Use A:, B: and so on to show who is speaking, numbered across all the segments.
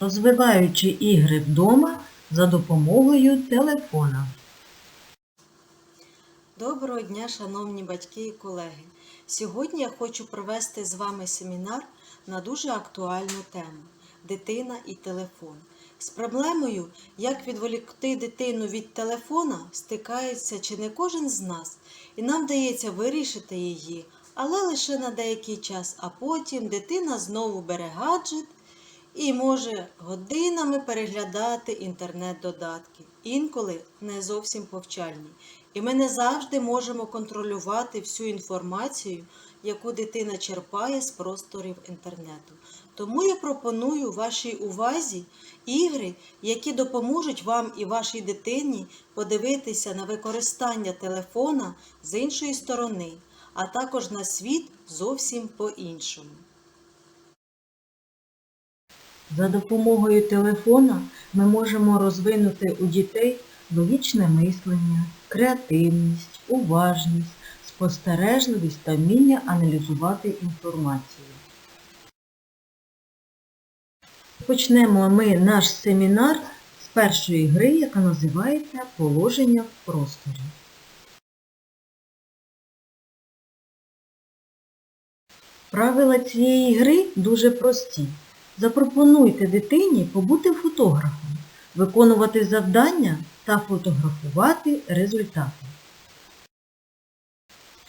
A: розвиваючи ігри вдома за допомогою телефона.
B: Доброго дня, шановні батьки і колеги. Сьогодні я хочу провести з вами семінар на дуже актуальну тему дитина і телефон. З проблемою, як відволікти дитину від телефона, стикається чи не кожен з нас, і нам вдається вирішити її, але лише на деякий час, а потім дитина знову бере гаджет і може годинами переглядати інтернет-додатки, інколи не зовсім повчальні. І ми не завжди можемо контролювати всю інформацію, яку дитина черпає з просторів інтернету. Тому я пропоную вашій увазі ігри, які допоможуть вам і вашій дитині подивитися на використання телефона з іншої сторони, а також на світ зовсім по-іншому.
A: За допомогою телефона ми можемо розвинути у дітей логічне мислення, креативність, уважність, спостережливість та вміння аналізувати інформацію. Почнемо ми наш семінар з першої гри, яка називається Положення в просторі. Правила цієї гри дуже прості. Запропонуйте дитині побути фотографом, виконувати завдання та фотографувати результати.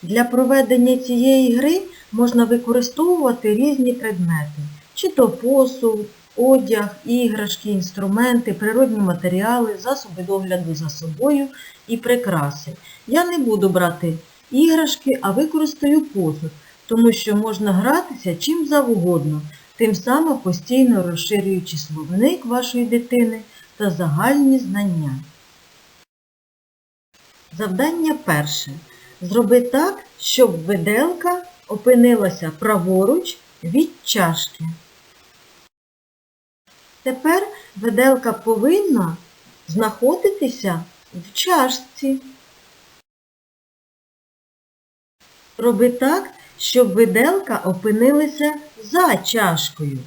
A: Для проведення цієї гри можна використовувати різні предмети, чи то посуд, одяг, іграшки, інструменти, природні матеріали, засоби догляду за собою і прикраси. Я не буду брати іграшки, а використаю посуд, тому що можна гратися чим завгодно, тим самим постійно розширюючи словник вашої дитини та загальні знання. Завдання перше. Зроби так, щоб виделка опинилася праворуч від чашки. Тепер виделка повинна знаходитися в чашці. Роби так, щоб виделка опинилася за чашкою.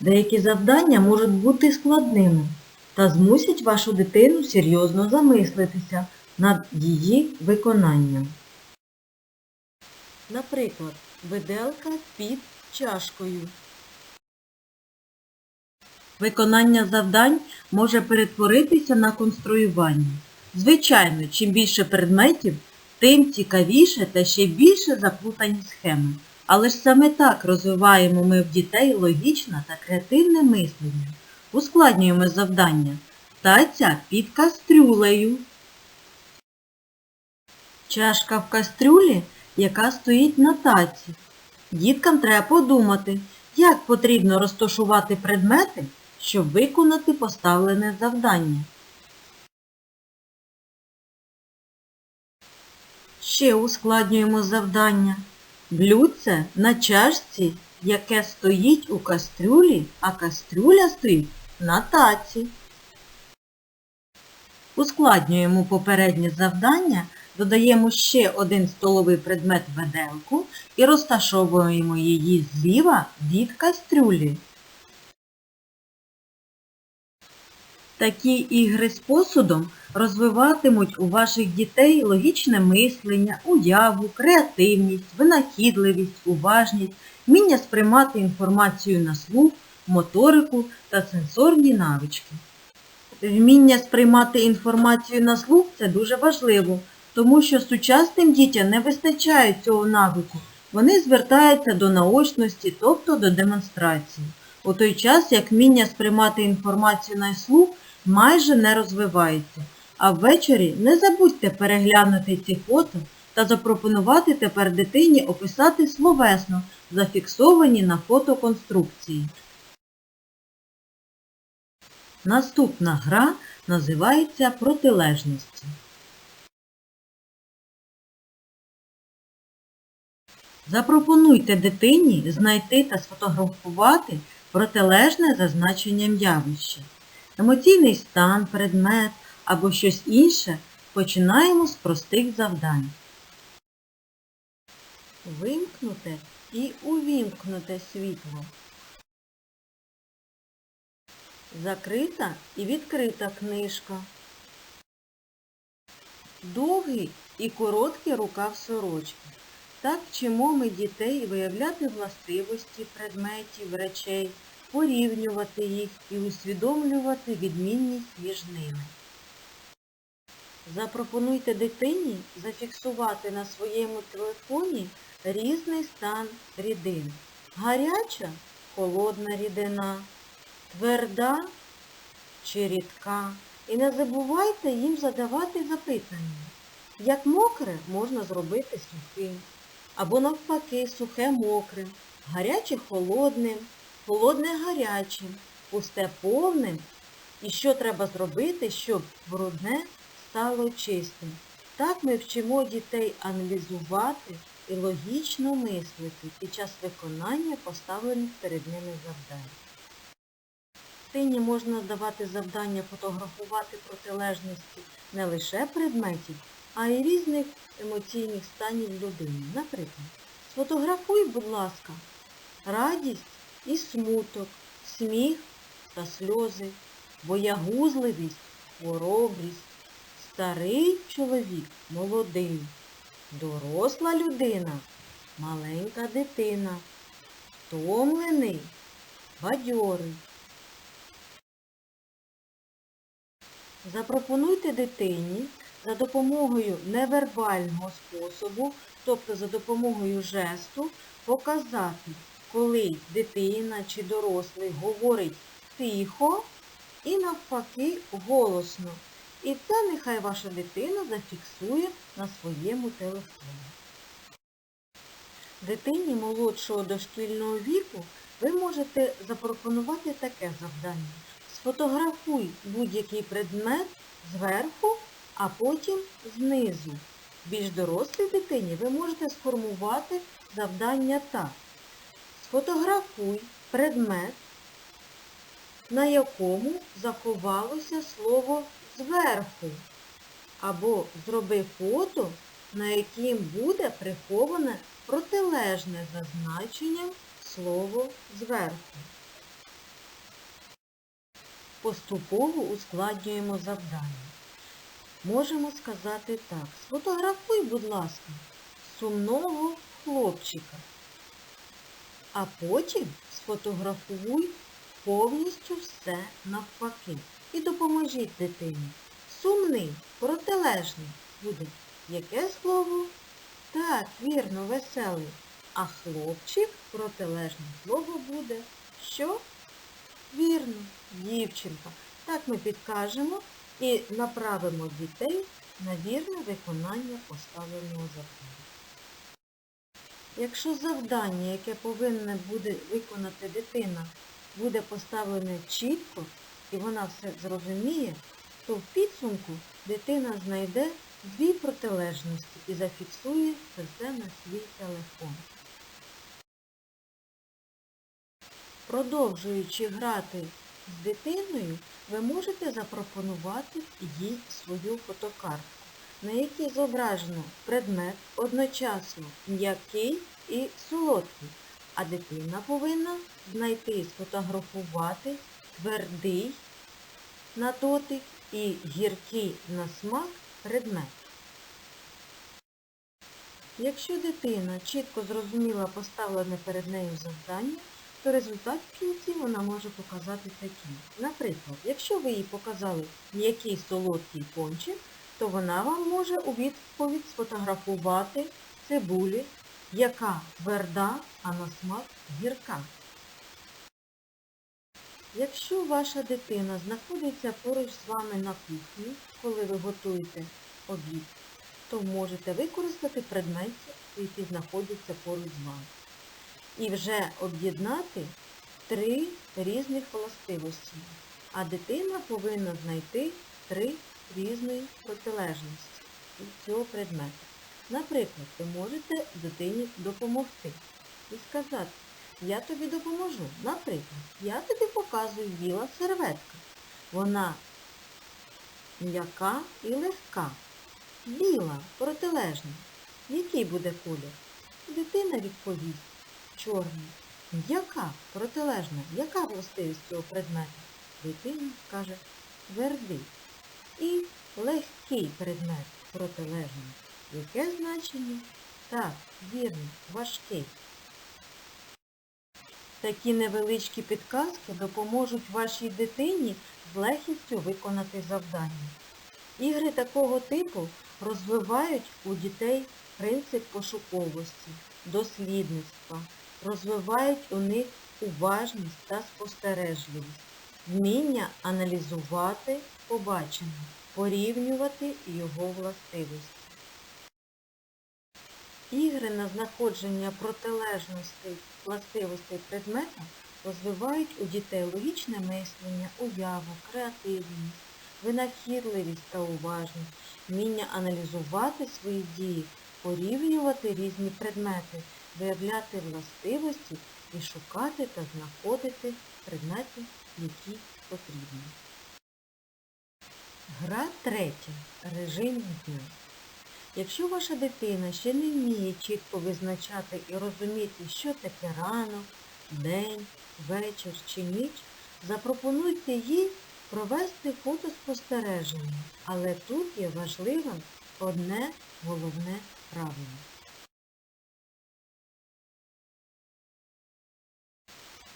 A: Деякі завдання можуть бути складними та змусять вашу дитину серйозно замислитися над її виконанням. Наприклад, виделка під чашкою. Виконання завдань може перетворитися на конструювання. Звичайно, чим більше предметів, тим цікавіше та ще більше заплутані схеми. Але ж саме так розвиваємо ми в дітей логічне та креативне мислення. Ускладнюємо завдання. Таця під кастрюлею. Чашка в кастрюлі, яка стоїть на таці. Діткам треба подумати, як потрібно розташувати предмети, щоб виконати поставлене завдання. Ще ускладнюємо завдання. Блюдце на чашці, яке стоїть у кастрюлі, а кастрюля стоїть на таці. Ускладнюємо попереднє завдання, додаємо ще один столовий предмет в виделку і розташовуємо її зліва від кастрюлі. Такі ігри з посудом розвиватимуть у ваших дітей логічне мислення, уяву, креативність, винахідливість, уважність, вміння сприймати інформацію на слух, моторику та сенсорні навички. Вміння сприймати інформацію на слух це дуже важливо, тому що сучасним дітям не вистачає цього навику. Вони звертаються до наочності, тобто до демонстрації. У той час, як вміння сприймати інформацію на слух майже не розвивається. А ввечері не забудьте переглянути ці фото та запропонувати тепер дитині описати словесно зафіксовані на фото конструкції. Наступна гра називається протилежності. Запропонуйте дитині знайти та сфотографувати протилежне за значенням. Емоційний стан, предмет або щось інше починаємо з простих завдань. Вимкнуте і увімкнуте світло. закрита і відкрита книжка. Довгий і короткий рукав сорочки. Так вчимо ми дітей виявляти властивості предметів, речей, порівнювати їх і усвідомлювати відмінність між ними. Запропонуйте дитині зафіксувати на своєму телефоні різний стан рідин. Гаряча холодна рідина, тверда чи рідка. І не забувайте їм задавати запитання. Як мокре можна зробити сухим, або навпаки сухе мокрим, гаряче холодним, холодне гарячим, пусте повним. І що треба зробити, щоб брудне стало чистим. Так ми вчимо дітей аналізувати і логічно мислити під час виконання поставлених перед ними завдань. Дитині можна давати завдання фотографувати протилежності не лише предметів, а й різних емоційних станів людини. Наприклад, сфотографуй, будь ласка, радість і смуток, сміх та сльози, боягузливість, хоробрість, старий чоловік молодий, доросла людина, маленька дитина, втомлений, бадьорий. Запропонуйте дитині за допомогою невербального способу, тобто за допомогою жесту, показати, коли дитина чи дорослий говорить тихо і навпаки голосно. І це нехай ваша дитина зафіксує на своєму телефоні. Дитині молодшого дошкільного віку ви можете запропонувати таке завдання. Сфотографуй будь-який предмет зверху, а потім знизу. Більш дорослій дитині ви можете сформувати завдання так. Сфотографуй предмет, на якому заховалося слово зверху. Або зроби фото, на яким буде приховане протилежне за значенням слово зверху. Поступово ускладнюємо завдання. Можемо сказати так. Сфотографуй, будь ласка, сумного хлопчика. А потім сфотографуй повністю все навпаки. І допоможіть дитині. Сумний, протилежний буде яке слово? Так, вірно, веселий. А хлопчик протилежне слово буде що? Вірно, дівчинка. Так ми підкажемо і направимо дітей на вірне виконання поставленого завдання. Якщо завдання, яке повинна буде виконати дитина, буде поставлене чітко і вона все зрозуміє, то в підсумку дитина знайде дві протилежності і зафіксує все на свій телефон. Продовжуючи грати з дитиною, ви можете запропонувати їй свою фотокартку, на якій зображено предмет одночасно м'який і солодкий, а дитина повинна знайти і сфотографувати твердий на дотик і гіркий на смак предмет. Якщо дитина чітко зрозуміла поставлене перед нею завдання, то результат в кінці вона може показати такий. Наприклад, якщо ви їй показали м'який солодкий пончик, то вона вам може у відповідь сфотографувати цибулі, яка тверда, а на смак гірка. Якщо ваша дитина знаходиться поруч з вами на кухні, коли ви готуєте обід, то можете використати предмети, які знаходяться поруч з вами. І вже об'єднати три різних властивості. А дитина повинна знайти три різної протилежності цього предмета. Наприклад, ви можете дитині допомогти і сказати, я тобі допоможу. Наприклад, я тобі показую біла серветка. Вона м'яка і легка. Біла, протилежна. Який буде колір? Дитина відповість чорний. Яка протилежна? Яка властивість цього предмета? Дитина скаже твердий і легкий предмет протилежний. Яке значення? Так, вірно, важкий. Такі невеличкі підказки допоможуть вашій дитині з легкістю виконати завдання. Ігри такого типу розвивають у дітей принцип пошуковості, дослідництва, розвивають у них уважність та спостережливість, вміння аналізувати побачене, порівнювати його властивості. Ігри на знаходження протилежностей властивостей предмета розвивають у дітей логічне мислення, уяву, креативність, винахідливість та уважність, вміння аналізувати свої дії, порівнювати різні предмети, виявляти властивості і шукати та знаходити предмети, які потрібні. Гра третя. Режим дня. Якщо ваша дитина ще не вміє чітко визначати і розуміти, що таке ранок, день, вечір чи ніч, запропонуйте їй провести фотоспостереження, але тут є важливим одне головне правило.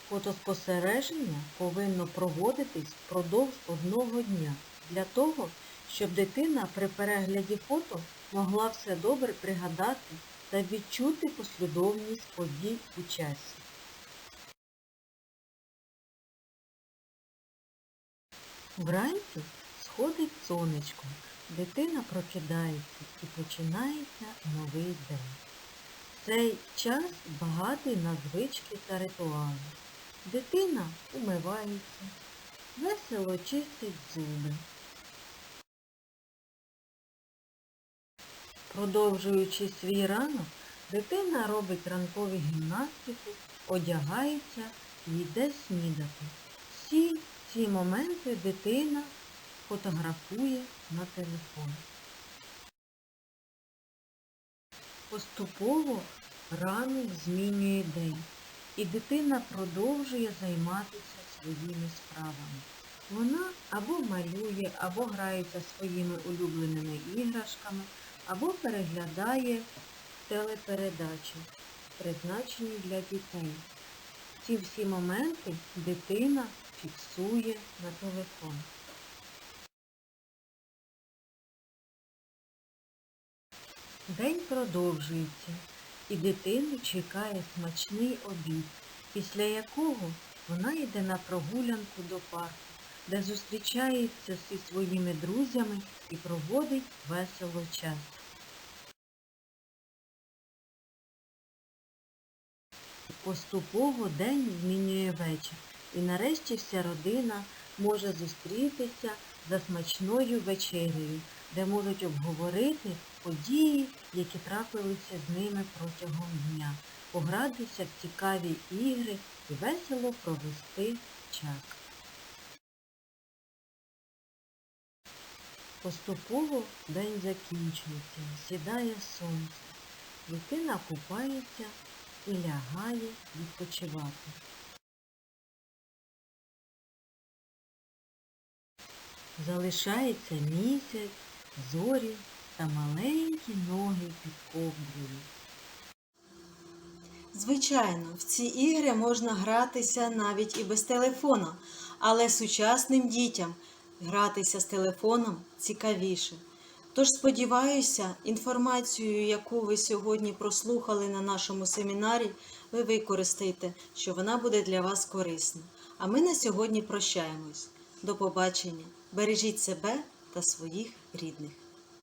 A: Фотоспостереження повинно проводитись впродовж одного дня для того, щоб дитина при перегляді фото могла все добре пригадати та відчути послідовність подій у часі. Вранці сходить сонечко, дитина прокидається і починається новий день. Цей час багатий на звички та ритуали. Дитина умивається, весело чистить зуби. Продовжуючи свій ранок, дитина робить ранкові гімнастику, одягається і йде снідати. Всі ці моменти дитина фотографує на телефон. Поступово ранок змінює день, і дитина продовжує займатися своїми справами. Вона або малює, або грається своїми улюбленими іграшками, або переглядає телепередачі, призначені для дітей. Ці всі моменти дитина фіксує на телефон. День продовжується, і дитину чекає смачний обід, після якого вона йде на прогулянку до парку, де зустрічається зі своїми друзями і проводить весело час. Поступово день змінює вечір, і нарешті вся родина може зустрітися за смачною вечерею, де можуть обговорити події, які трапилися з ними протягом дня, погратися в цікаві ігри і весело провести час. Поступово день закінчується, сідає сонце, дитина купається і лягає відпочивати. Залишається місяць, зорі та маленькі ноги під ковдрою.
B: Звичайно, в ці ігри можна гратися навіть і без телефона, але сучасним дітям гратися з телефоном цікавіше. Тож сподіваюся, інформацію, яку ви сьогодні прослухали на нашому семінарі, ви використаєте, що вона буде для вас корисна. А ми на сьогодні прощаємось. До побачення! Бережіть себе та своїх рідних.